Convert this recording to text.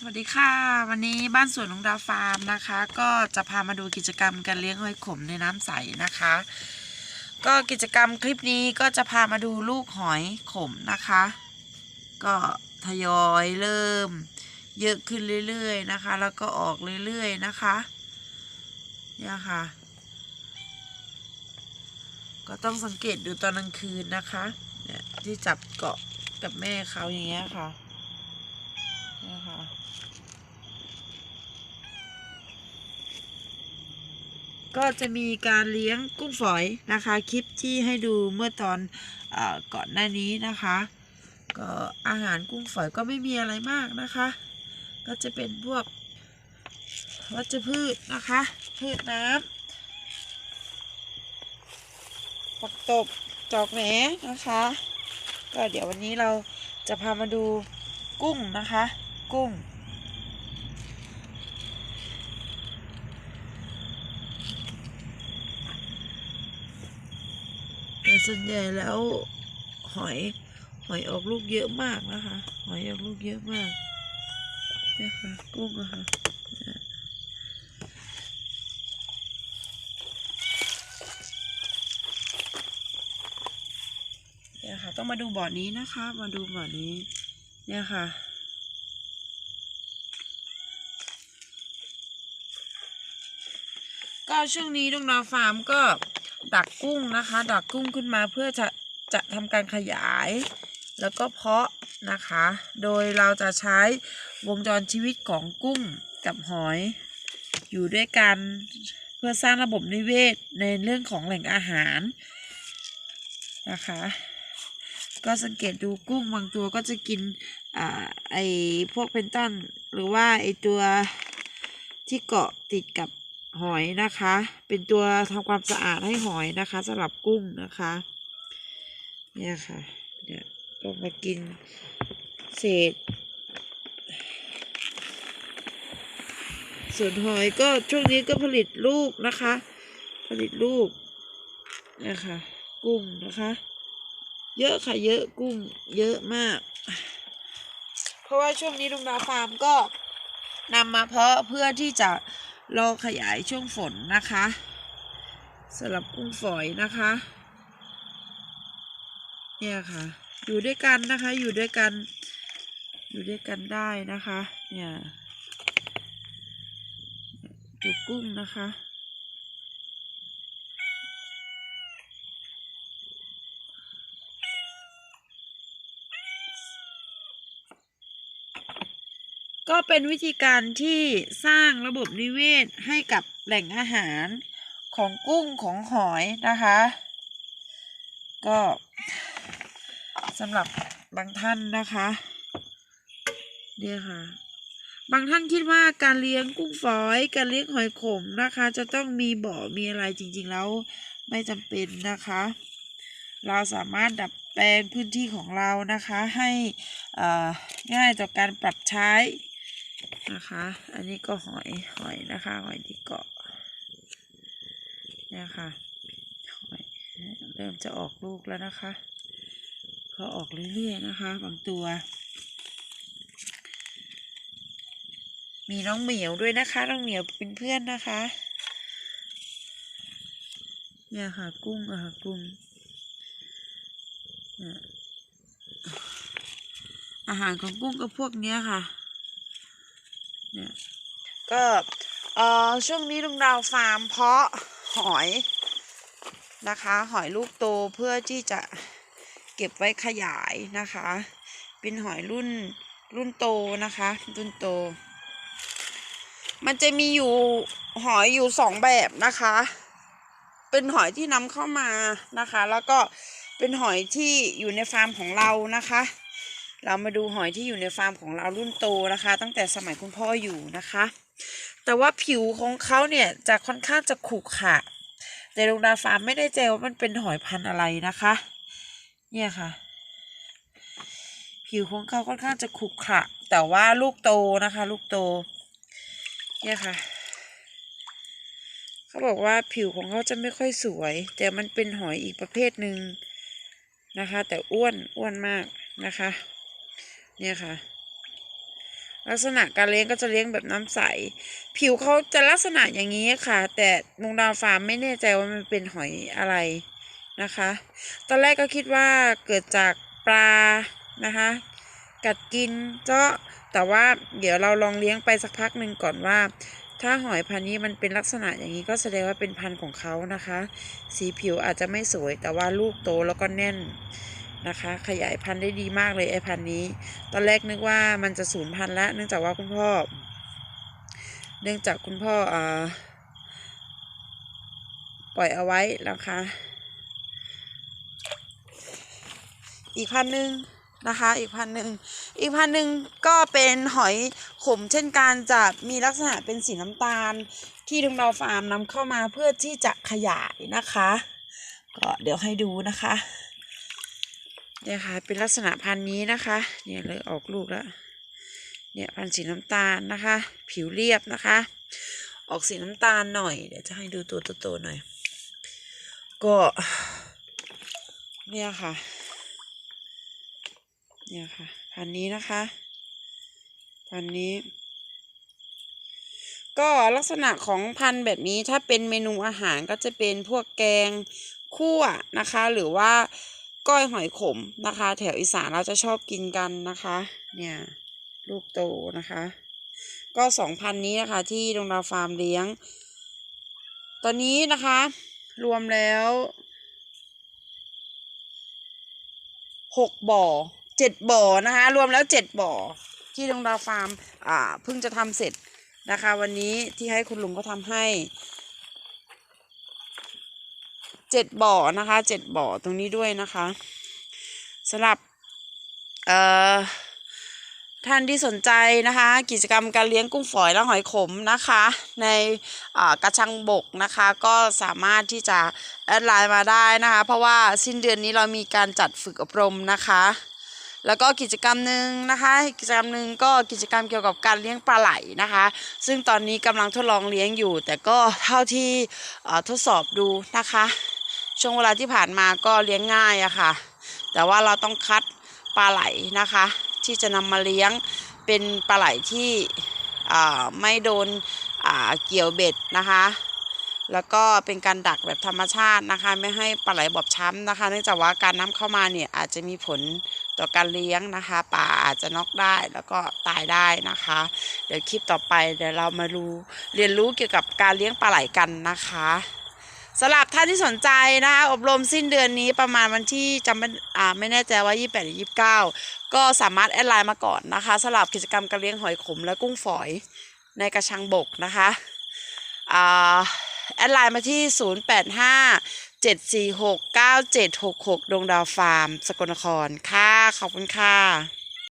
สวัสดีค่ะ วันนี้บ้านสวนของดาวฟาร์มนะคะ ก็จะพามาดูกิจกรรมการเลี้ยงหอยขมในน้ำใสนะคะ ก็กิจกรรมคลิปนี้ก็จะพามาดูลูกหอยขมนะคะ ก็ทยอยเริ่ม เยอะขึ้นเรื่อยๆนะคะ แล้วก็ออกเรื่อยๆนะคะเนี่ยค่ะ ก็ต้องสังเกตดูตอนกลางคืนนะคะ เนี่ยที่จับเกาะกับแม่เขาอย่างเงี้ยค่ะ ค่ะก็จะมีการเลี้ยงกุ้งฝอยนะคะ คลิปที่ให้ดูเมื่อตอนอก่อนหน้านี้นะคะ ก็อาหารกุ้งฝอยก็ไม่มีอะไรมากนะคะ ก็จะเป็นพวกวัชพืชนะคะ พืชน้ำปักตบจอกแหนนะคะ ก็เดี๋ยววันนี้เราจะพามาดูกุ้งนะคะ กุ้ง แต่ส่วนใหญ่แล้วหอย หอยออกลูกเยอะมากนะคะ หอยออกลูกเยอะมากเนี่ยค่ะกุ้งอะค่ะเนี่ยค่ะ ต้องมาดูบ่อนี้นะคะ มาดูบ่อนี้ เนี่ยค่ะ ก็ช่วงนี้ลุงนาฟาร์มก็ดักกุ้งนะคะ ดักกุ้งขึ้นมาเพื่อจะจะทำการขยาย แล้วก็เพาะนะคะ โดยเราจะใช้วงจรชีวิตของกุ้งกับหอย อยู่ด้วยกันเพื่อสร้างระบบนิเวศในเรื่องของแหล่งอาหารนะคะ ก็สังเกตดูกุ้งบางตัวก็จะกินอไอพวกเพนตันหรือว่าไอตัวที่เกาะติดกับ หอยนะคะ เป็นตัวทำความสะอาดให้หอยนะคะสำหรับกุ้งนะคะ เนี่ยค่ะเนี่ยก็มากินเศษ ส่วนหอยก็ช่วงนี้ก็ผลิตลูกนะคะ ผลิตลูกเนี่ยค่ะกุ้งนะคะ เยอะค่ะเยอะกุ้งเยอะมาก เพราะว่าช่วงนี้ลุงดาฟาร์มก็นำมาเพาะเพื่อที่จะ รอขยายช่วงฝนนะคะสำหรับกุ้งฝอยนะคะ เนี่ยค่ะ อยู่ด้วยกันนะคะ อยู่ด้วยกัน อยู่ด้วยกันได้นะคะ เนี่ยดูกุ้งนะคะ ก็เป็นวิธีการที่สร้างระบบนิเวศให้กับแหล่งอาหารของกุ้งของหอยนะคะ ก็สำหรับบางท่านนะคะเนี่ยค่ะ บางท่านคิดว่าการเลี้ยงกุ้งฝอย การเลี้ยงหอยขมนะคะ จะต้องมีบ่อมีอะไรจริงๆแล้วไม่จำเป็นนะคะ เราสามารถดัดแปลงพื้นที่ของเรานะคะให้ง่ายต่อการปรับใช้ นะคะ อันนี้ก็หอยหอยนะคะ หอยที่เกาะเนี่ยค่ะหอยเริ่มจะออกลูกแล้วนะคะ ก็ออกเรื่อยๆนะคะ บางตัว มีน้องเหมียวด้วยนะคะ น้องเหมียวเป็นเพื่อนนะคะ เนี่ยค่ะกุ้งอะค่ะกุ้งอาหารของกุ้งก็พวกเนี้ยค่ะ ก็เอ่อช่วงนี้ลุงดาวฟาร์มเพาะหอยนะคะ หอยลูกโตเพื่อที่จะเก็บไว้ขยายนะคะ เป็นหอยรุ่นรุ่นโตนะคะ รุ่นโต มันจะมีอยู่หอยอยู่สองแบบนะคะ เป็นหอยที่นำเข้ามานะคะ แล้วก็เป็นหอยที่อยู่ในฟาร์มของเรานะคะ เรามาดูหอยที่อยู่ในฟาร์มของเรารุ่นโตนะคะ ตั้งแต่สมัยคุณพ่ออยู่นะคะ แต่ว่าผิวของเขาเนี่ยจะค่อนข้างจะขรุขระแต่โรงดาฟาร์มไม่ได้ใจว่ามันเป็นหอยพันธุ์อะไรนะคะ เนี่ยค่ะ ผิวของเขาค่อนข้างจะขรุขระแต่ว่าลูกโตนะคะ ลูกโต เนี่ยค่ะเขาบอกว่าผิวของเขาจะไม่ค่อยสวย แต่มันเป็นหอยอีกประเภทหนึ่งนะคะ แต่อ้วนอ้วนมากนะคะ เนี่ยค่ะ ลักษณะการเลี้ยงก็จะเลี้ยงแบบน้ำใส ผิวเขาจะลักษณะอย่างนี้ค่ะ แต่ดวงดาวฟาร์มไม่แน่ใจว่ามันเป็นหอยอะไรนะคะ ตอนแรกก็คิดว่าเกิดจากปลานะคะ กัดกินเจาะแต่ว่าเดี๋ยวเราลองเลี้ยงไปสักพักหนึ่งก่อนว่า ถ้าหอยพันนี้มันเป็นลักษณะอย่างนี้ก็แสดงว่าเป็นพันธุ์ของเขานะคะ สีผิวอาจจะไม่สวยแต่ว่าลูกโตแล้วก็แน่น นะคะ ขยายพันธุ์ได้ดีมากเลยไอพันธุ์นี้ ตอนแรกนึกว่ามันจะสูญพันธุ์แล้วเนื่องจากว่าคุณพ่อ เนื่องจากคุณพ่ออ่าปล่อยเอาไว้นะคะ อีกพันหนึ่งนะคะอีกพันหนึ่งอีกพันหนึ่งก็เป็นหอยขมเช่นกันจะมีลักษณะเป็นสีน้ำตาล ที่ดุงดาฟาร์มนำเข้ามาเพื่อที่จะขยายนะคะ ก็เดี๋ยวให้ดูนะคะ เนี่ยค่ะเป็นลักษณะพันธุ์นี้นะคะ เนี่ยเลยออกลูกแล้ว เนี่ยพันธุ์สีน้ำตาลนะคะ ผิวเรียบนะคะ ออกสีน้ำตาลหน่อย เดี๋ยวจะให้ดูตัวโตๆหน่อย ก็ เนี่ยค่ะ เนี่ยค่ะ พันธุ์นี้นะคะ พันธุ์นี้ ก็ลักษณะของพันธุ์แบบนี้ถ้าเป็นเมนูอาหารก็จะเป็นพวกแกงคั่วนะคะ หรือว่า ก้อยหอยขมนะคะ แถวอีสานเราจะชอบกินกันนะคะ เนี่ยลูกโตนะคะ ก็สองพันนี้นะคะ ที่ดงดาวฟาร์มเลี้ยง ตอนนี้นะคะ รวมแล้วหกบ่อเจ็ดบ่อนะคะ รวมแล้วเจ็ดบ่อที่ดงดาวฟาร์ม อ่าเพิ่งจะทำเสร็จนะคะ วันนี้ที่ให้คุณลุงเขาทำให้ เจ็ดบ่อนะคะเจ็ดบ่อตรงนี้ด้วยนะคะสำหรับเอ่อท่านที่สนใจนะคะ กิจกรรมการเลี้ยงกุ้งฝอยและหอยขมนะคะ ในกระชังบกนะคะ ก็สามารถที่จะแอดไลน์มาได้นะคะ เพราะว่าสิ้นเดือนนี้เรามีการจัดฝึกอบรมนะคะ แล้วก็กิจกรรมหนึ่งนะคะ กิจกรรมหนึ่งก็กิจกรรมเกี่ยวกับการเลี้ยงปลาไหลนะคะ ซึ่งตอนนี้กำลังทดลองเลี้ยงอยู่ แต่ก็เท่าที่ทดสอบดูนะคะ ช่วงเวลาที่ผ่านมาก็เลี้ยงง่ายอะค่ะ แต่ว่าเราต้องคัดปลาไหลนะคะ ที่จะนำมาเลี้ยงเป็นปลาไหลที่อ่าไม่โดนอ่าเกี่ยวเบ็ดนะคะ แล้วก็เป็นการดักแบบธรรมชาตินะคะ ไม่ให้ปลาไหลบอบช้ำนะคะ เนื่องจากว่าการน้ำเข้ามาเนี่ยอาจจะมีผลต่อการเลี้ยงนะคะปลาอาจจะน็อกได้แล้วก็ตายได้นะคะ เดี๋ยวคลิปต่อไปเดี๋ยวเรามารู้เรียนรู้เกี่ยวกับการเลี้ยงปลาไหลกันนะคะ สำหรับท่านที่สนใจนะคะอบรมสิ้นเดือนนี้ประมาณวันที่จำไม่อ่าไม่แน่ใจว่า 28 หรือ 29 ก็สามารถแอดไลน์มาก่อนนะคะสำหรับกิจกรรมการเลี้ยงหอยขมและกุ้งฝอยในกระชังบกนะคะอ่าแอดไลน์มาที่ 085 746 9766 ดวงดาวฟาร์ม สกลนคร ค่ะ ขอบคุณค่ะ